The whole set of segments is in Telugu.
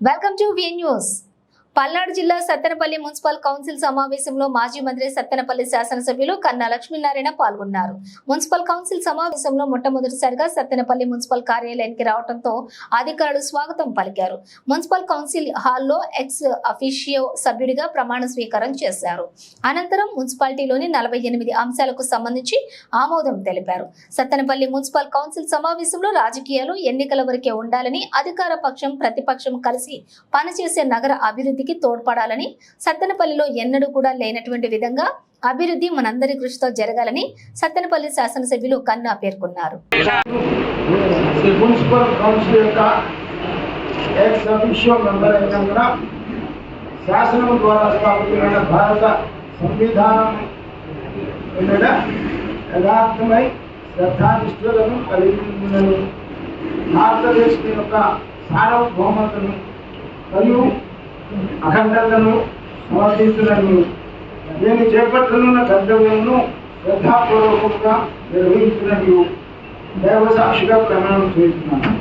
Welcome to V news Palnadu జిల్లా సత్తెనపల్లి మున్సిపల్ కౌన్సిల్ సమావేశంలో మాజీ మంత్రి సత్తెనపల్లి శాసనసభ్యులు కన్నా లక్ష్మీనారాయణ పాల్గొన్నారు. మున్సిపల్ కౌన్సిల్ సమావేశంలో మొట్టమొదటిసారిగా సత్తెనపల్లి మున్సిపల్ కార్యాలయానికి రావడంతో అధికారులు స్వాగతం పలికారు. మున్సిపల్ కౌన్సిల్ హాల్లో ఎక్స్ అఫీషియో సభ్యుడిగా ప్రమాణ స్వీకారం చేశారు. అనంతరం మున్సిపాలిటీలోని నలభై ఎనిమిది అంశాలకు సంబంధించి ఆమోదం తెలిపారు. సత్తెనపల్లి మున్సిపల్ కౌన్సిల్ సమావేశంలో రాజకీయాలు ఎన్నికల వరకే ఉండాలని అధికార పక్షం ప్రతిపక్షం కలిసి పనిచేసే నగర అభివృద్ధి అభివృద్ధికి తోడ్పడాలని సత్తెనపల్లిలో ఎన్నడూ కూడా లేనటువంటి విధంగా అభివృద్ధి మనందరి కృషితో జరగాలని సత్తెనపల్లి శాసనసభ్యులు కన్నా పేర్కొన్నారు. శాసనం ద్వారా భారత సంవిధానం యథార్థమై శ్రద్ధానిష్ఠులను కలిగి భారతదేశం యొక్క సార్వభౌమతను మరియు అఖండతను సమర్థించునని నేను చేపట్టనున్న కర్తవ్యమును శ్రద్ధాపూర్వకంగా నిర్వహించినట్లు దేవ సాక్షిగా ప్రమాణం చేస్తున్నాను.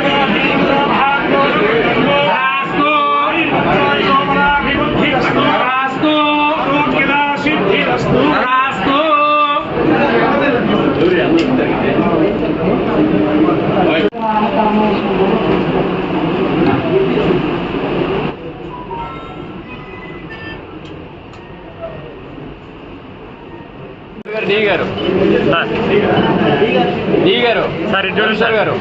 డి గారు డి గారు సార్ ఇంట్రొడ్యూసర్ గారు.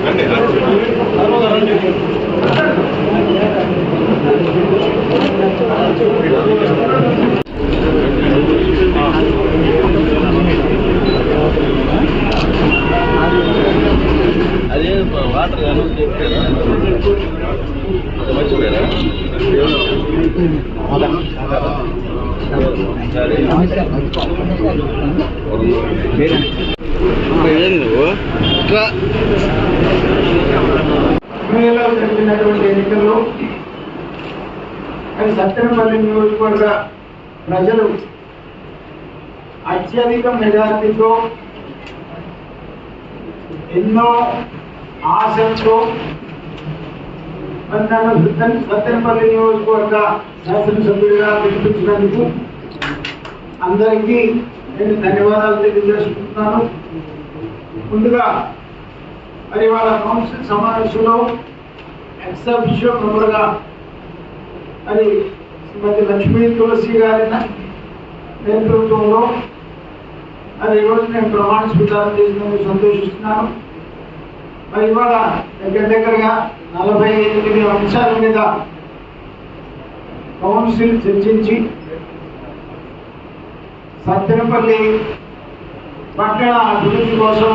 అదే వాటర్ మర్చిపోయారా ఏం జరిగినటువంటి ఎన్నికల్లో అది సత్తెనపల్లి నియోజకవర్గ ప్రజలు అత్యధిక మెజార్టీతో ఎన్నో ఆశతో మరి నన్ను సత్తెనపల్లి నియోజకవర్గ శాసనసభ్యుడిగా పిలిపించినందుకు అందరికీ నేను ధన్యవాదాలు తెలియజేసుకుంటున్నాను. ముందుగా మరి వాళ్ళ కౌన్సిల్ సమావేశంలో ఎక్సఫిషియో మెంబర్గా మరి శ్రీమతి లక్ష్మీ తులసి గారి నేతృత్వంలో మరి ఈరోజు నేను ప్రమాణ స్వీకారం చేసినందుకు సంతోషిస్తున్నాను. మరి ఇవాళ దగ్గర దగ్గరగా నలభై ఎనిమిది అంశాల మీద కౌన్సిల్ చర్చించి సత్తెనపల్లి పట్టణ అభివృద్ధి కోసం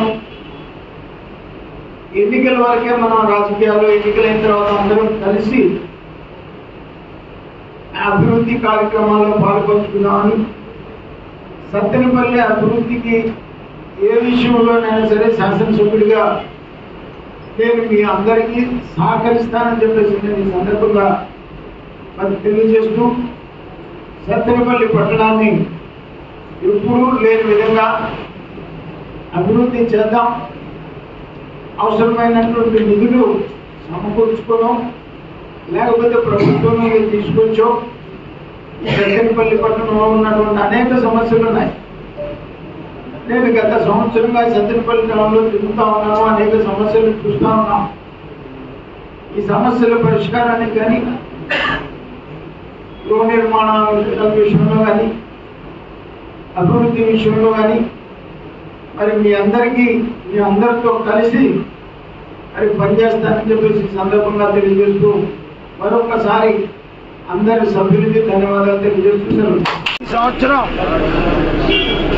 ఎన్నికల వరకే మనం రాజకీయాల్లో ఎన్నికలైన తర్వాత అందరం కలిసి అభివృద్ధి కార్యక్రమాల్లో పాల్పంచుకున్నామని సత్తెనపల్లి అభివృద్ధికి ఏ విషయంలోనైనా సరే శాసనసభ్యుడిగా నేను మీ అందరికీ సహకరిస్తానని చెప్పేసి నేను ఈ సందర్భంగా మరి తెలియజేస్తూ సత్తెనపల్లి పట్టణాన్ని ఎప్పుడూ లేని విధంగా అభివృద్ధి చేద్దాం. అవసరమైనటువంటి నిధులు సమకూర్చుకోవడం లేకపోతే ప్రభుత్వం తీసుకొచ్చో. సత్తెనపల్లి పట్టణంలో ఉన్నటువంటి అనేక సమస్యలు ఉన్నాయి. నేను గత సంవత్సరంగా సత్తెనపల్లి గ్రామంలో తిరుగుతా ఉన్నాను అనేక సమస్యలు చూస్తా ఉన్నాం ఈ సమస్యల పరిష్కారానికి కానీ గృహ నిర్మాణ విషయంలో కానీ అభివృద్ధి విషయంలో కానీ మరి మీ అందరికీ మీ అందరితో కలిసి మరి పనిచేస్తానని చెప్పేసి సందర్భంగా తెలియజేస్తూ మరొకసారి అందరి సభ్యులకి ధన్యవాదాలు తెలియజేస్తున్నాను ఈ సంవత్సరం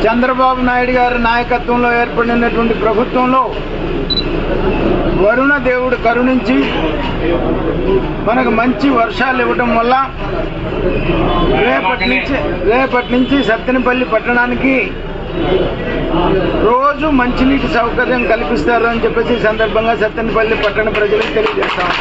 చంద్రబాబు నాయుడు గారి నాయకత్వంలో ఏర్పడినటువంటి ప్రభుత్వంలో వరుణ దేవుడు కరుణించి మనకు మంచి వర్షాలు ఇవ్వటం వల్ల రేపటి నుంచి రేపటి నుంచి సత్తెనపల్లి పట్టణానికి రోజు మంచినీటి సౌకర్యం కల్పిస్తారు అని చెప్పేసి సందర్భంగా సత్తెనపల్లి పట్టణ ప్రజలకు తెలియజేస్తాం